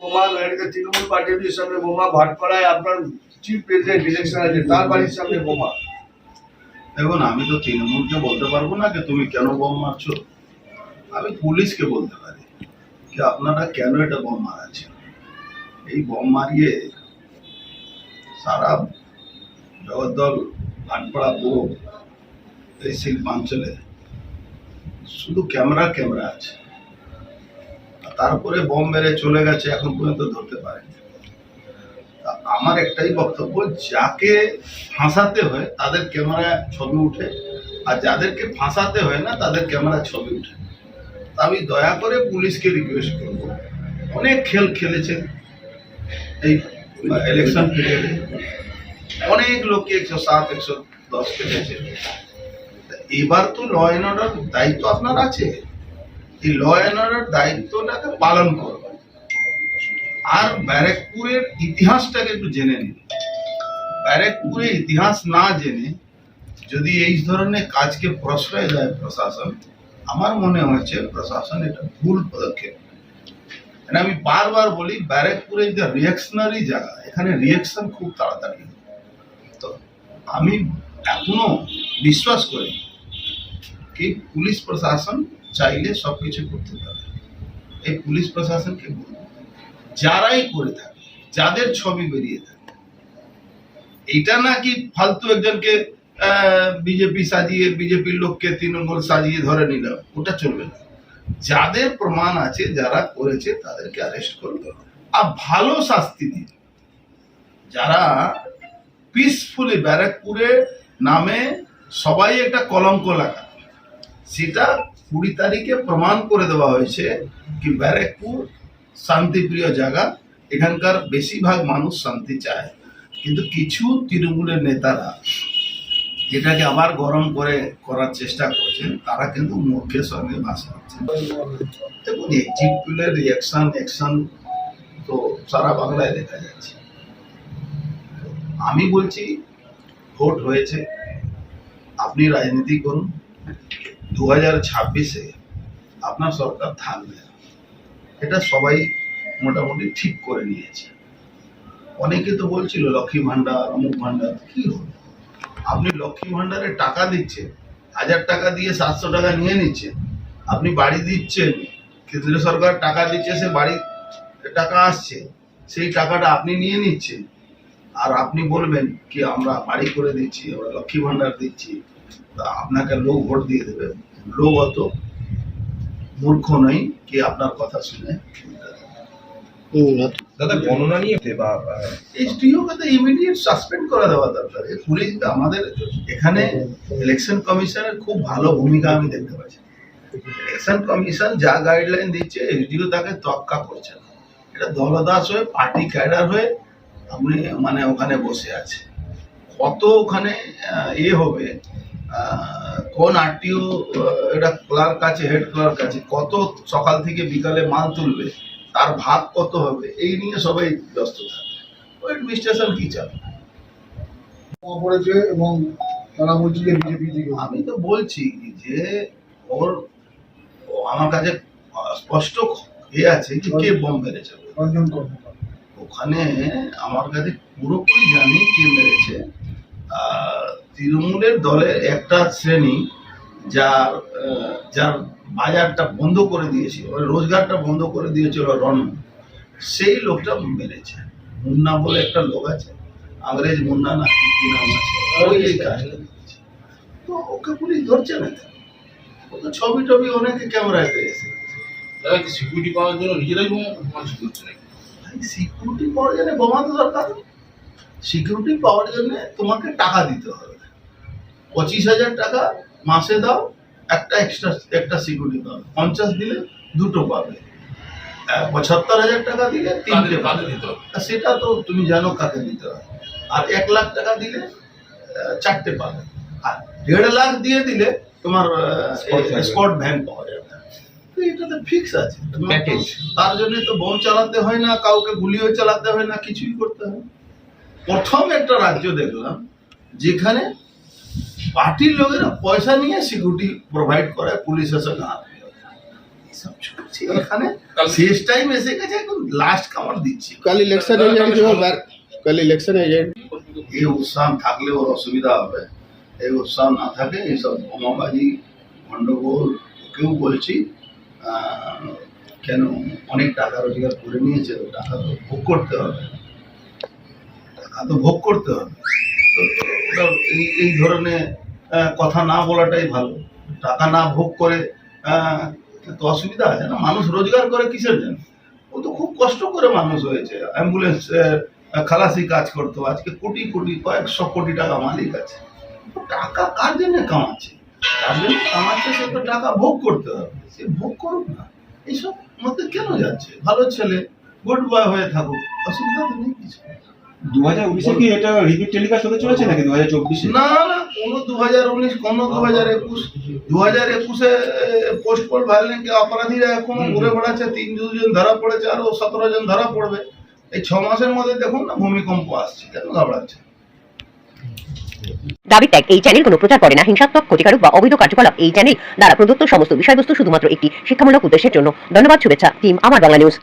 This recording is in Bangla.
বোমা গাড়িতে তৃণমূল পার্টির সামনে বোমা ভাটপাড়ায় আপনার চিফ প্রেসিডেন্ট ইলেকশন আছে, তার বাড়ির সামনে বোমা দেখুন, আমি তো তৃণমূলকে বলতে পারব না যে তুমি কেন বোম মারছো। আমি পুলিশকে বলতে পারি যে আপনারা কেন এটা বোম মারাচ্ছেন? এই বোম মারিয়ে সারা জগদ্দল, ভাটপাড়া, পুরো এই শিল্পাঞ্চলে শুধু ক্যামেরা ক্যামেরা আছে। তারপরে বোম মেরে চলে গেছে, এখন পর্যন্ত ধরতে পারেনি। আমার একটাই বক্তব্য, যাকে ফাঁসাতে হয় তাদের ক্যামেরা ছবি উঠে, আর যাদেরকে ফাঁসাতে হয় না, তাদের ক্যামেরা ছবি উঠে। আমি দয়া করে পুলিশকে রিকোয়েস্ট করব। অনেক খেল খেলেছে এই ইলেকশন পিরিয়ডে অনেক লোককে একশো সাত, একশো দশ তা এবার তো ল অ্যান্ড অর্ডার দায়িত্ব আপনার আছে। এই ল অ্যান্ড অর্ডার দায়িত্বটাকে পালন করবেন আর ইতিহাসটাকে একটু জেনে নিন ইতিহাস না জেনে যদি এই ধরনের কাজকে প্রশ্রয় দেয় প্রশাসন, আমার মনে হয়েছে প্রশাসন এটা ভুল পদক্ষেপ। মানে আমি বারবার বলি, ব্যারেকপুরে যে রিয়াকশনারি জায়গা, এখানে রিয়াকশন খুব তাড়াতাড়ি। তো আমি এখনও বিশ্বাস করি কি পুলিশ প্রশাসন চাইলে সবকিছু করতে পারে। এই পুলিশ প্রশাসনকে বলব, যারাই করে থাকে, যাদের ছবি বেরিয়ে থাকে এটা না কি ফালতু একজনকে বিজেপি সাজিয়ে বিজেপির লোককে তৃণমূল সাজিয়ে ধরে নিল ওটা চলবে না। যাদের প্রমাণ আছে, যারা করেছে, তাদেরকে অ্যারেস্ট করবে আর ভালো শাস্তি দিন। যারা পিসফুলি ব্যারাকপুরে নামে সবাই একটা কলঙ্ক লাগা সেটা কুড়ি তারিখে প্রমাণ করে দেওয়া হয়েছে কি ব্যারাকপুর শান্তিপ্রিয় জায়গা, এখানকার বেশিরভাগ মানুষ শান্তি চায়। কিন্তু কিছু তৃণমূলের নেতারা এটাকে আবার গরম করে করার চেষ্টা করছেন, তারা কিন্তু মূর্খের সঙ্গে বাস করছেন দেখুন এক্সিট রিয়াকশন অ্যাকশন তো সারা বাংলায় দেখা যাচ্ছে। আমি বলছি ভোট হয়েছে। আপনি রাজনীতি করুন। দু হাজার ছাব্বিশে আপনার সরকার থাকবে এটা সবাই মোটামুটি ঠিক করে নিয়েছে। অনেকে তো বলছিল, লক্ষ্মী ভান্ডার অমুক ভান্ডার কি হলো? আপনি লক্ষ্মী ভান্ডারে টাকা দিচ্ছেন, হাজার টাকা দিয়ে সাতশো টাকা নিয়ে নিচ্ছেন, আপনি বাড়ি দিচ্ছেন কেন্দ্র সরকার টাকা দিচ্ছে, সে বাড়ি টাকা আসছে, সেই টাকাটা আপনি নিয়ে নিচ্ছেন। আর আপনি বলবেন কি, আমরা বাড়ি করে দিচ্ছি, আমরা লক্ষ্মী ভান্ডার দিচ্ছি। আপনাকে লোক ভোট দিয়ে দেবে। লোক অত মূর্খ নই কি আপনার কথা শুনে। দাদা গণনা নিয়ে বা এইচডিওকে ইমিডিয়েট সাসপেন্ড করে দেওয়া দরকার। পুলিশ আমাদের এখানে ইলেকশন কমিশনের খুব ভালো ভূমিকা আমি দেখতে পাচ্ছি। ইলেকশন কমিশন যা গাইডলাইন দিচ্ছে এইচডিও তাকে তক্কা করছে না। এটা দলদাস হয়ে পার্টি ক্যাডার হয়ে আপনি মানে ওখানে বসে আছে। কত ওখানে ইয়ে হবে কোন আরটিও এটা ক্লার্ক আছে হেড ক্লার্ক আছে কত সকাল থেকে বিকালে মাল তুলবে তার ভাগ কত হবে এই নিয়ে সবাই ব্যস্ত থাকে। ওই অ্যাডমিনিস্ট্রেশন কি চাবে? পড়েছে এবং তারা বলছে যে বিজেপি আমি তো বলছি যে ওর আমার কাছে স্পষ্ট এ আছে যে কে বোম মেরেছে। ওখানে আমার কাছে পুরোপুরি জানি কে মেরেছে। তৃণমূলের দলের একটা শ্রেণি যার যার বাজারটা বন্ধ করে দিয়েছিল রোজগারটা বন্ধ করে দিয়েছিল রন সেই লোকটা মেরেছে। মুন্না বলে একটা লোক আছে আংরেজ মুন্না না কি নাম আছে? ওই এই কাজটা। তো ওকে পুলিশ ধরছে না? ও তো ছবি টবি অনেকে ক্যামেরায় পেয়েছে। দাদা সিকিউরিটি পাওয়ার জন্য নিজেরাই বোমা সিকিউরিটি পাওয়ার জন্য বোমা তো দরকার। সিকিউরিটি পাওয়ার জন্য তোমাকে টাকা দিতে হবে। পঁচিশ হাজার টাকা মাসে দাও একটা এক্সট্রা একটা সিকিউরিটি পাবে পঞ্চাশ দিলে দুটো পাবে। পঁচাত্তর হাজার টাকা দিলে তিনটে পাবে। দিতে হবে? আর সেটা তো তুমি জানো কাকে দিতে হবে। আর এক লাখ টাকা দিলে চারটে পাবে। আর দেড় লাখ দিয়ে দিলে তোমার স্পট ভ্যান পাওয়া যাবে। তো এটা তো ফিক্স আছে। তার জন্য তো বোম চালাতে হয় না কাউকে গুলিও চালাতে হয় না কিছুই করতে হয় না। প্রথম একটা রাজ্য দেখলাম যেখানে পার্টির লোকেরা পয়সা নিয়ে সিকিউরিটি প্রোভাইড করে পুলিশ এসে না এখানে। শেষ টাইম এসে গেছে এখন লাস্ট কামার দিচ্ছি। কাল ইলেকশন এজেন্ট কাল ইলেকশন এজেন্ট এই উৎসাহ থাকলে ওর অসুবিধা হবে। এই উৎসাহ না থাকে এইসব বোমাবাজি গন্ডগোল কেউ বলছি কেন অনেক টাকা রোজগার করে নিয়েছে টাকা তো ভোগ করতে হবে। তো ভোগ করতে হবে। এই এই ধরনের কথা না বলাটাই ভালো। টাকা না ভোগ করে তো অসুবিধা আছে না? মানুষ রোজগার করে কিসের জন্য? ও তো খুব কষ্ট করে মানুষ হয়েছে। অ্যাম্বুলেন্স খালাসি কাজ করতো। আজকে কোটি কোটি, কয়েকশো কোটি টাকা মালিক আছে। টাকা কার জন্য কামাচ্ছে? যার জন্য কামাচ্ছে সে তো টাকা ভোগ করতে হবে। সে ভোগ করুক না। এইসব মধ্যে কেন যাচ্ছে? ভালো ছেলে গুড বয় হয়ে থাকুক, অসুবিধা তো নেই কিছু। দু হাজার উনিশে কি এটা রিপিট টেলিকাস্ট হতে চলেছে নাকি দু হাজার চব্বিশে? না না কোনো দু হাজার উনিশ কোনো দু হাজার একুশ দু হাজার একুশে পোস্ট পোল অপরাধীরা এখনও ঘুরে বেড়াচ্ছে তিন দুজন ধরা পড়েছে সতেরো জন ধরা পড়বে। এই ছ মাসের মধ্যে দেখুন না ভূমিকম্প আসছে কেন ঘাবড়াচ্ছে? দাবি ত্যাগ এই চ্যানেল কোনো প্রচার করে না। হিংসাত্মক ক্ষতিকারক বা অবৈধ কার্যকলাপ এই চ্যানেল দ্বারা প্রদত্ত সমস্ত বিষয়বস্তু শুধুমাত্র একটি শিক্ষামূলক উদ্দেশ্যের জন্য। ধন্যবাদ শুভেচ্ছা টিম আমার বাংলা নিউজ